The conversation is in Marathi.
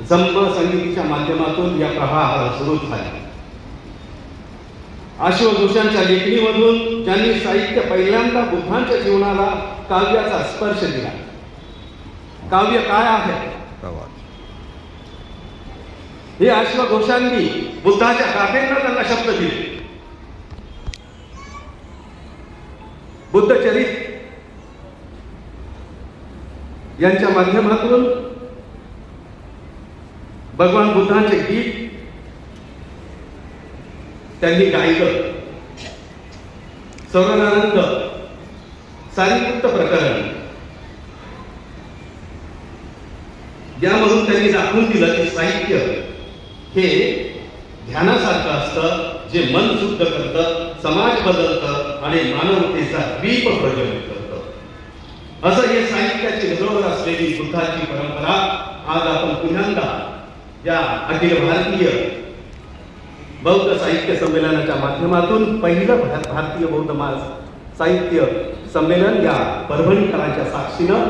जंब संगीतीच्या माध्यमातून या प्रवाहाला सुरू झाला. अश्वघोषांच्या लेखणीमधून ज्यांनी साहित्य पहिल्यांदा बुद्धांच्या जीवनाला काव्याचा स्पर्श दिला. काव्य काय आहे? हे अश्वघोषांनी बुद्धाच्या गाथेंना त्यांना शब्द दिले. बुद्धचरित यांच्या माध्यमातून भगवान बुद्धांचे गीत त्यांनी गायलं सौरनानंद सारिपुत्त प्रकरण. यामधून त्यांनी दाखवून दिलं की साहित्य हे ध्यानासारखं असतं जे मन शुद्ध करतं समाज बदलतं आणि मानवतेचा द्वीप प्रज्वलित करतं. असं हे साहित्याची बरोबर असलेली बुद्धाची या अखिल भारतीय बौद्ध साहित्य संमेलनाच्या माध्यमातून पहिलं भा- भारतीय बौद्ध मास साहित्य संमेलन या परभणीकरांच्या साक्षीनं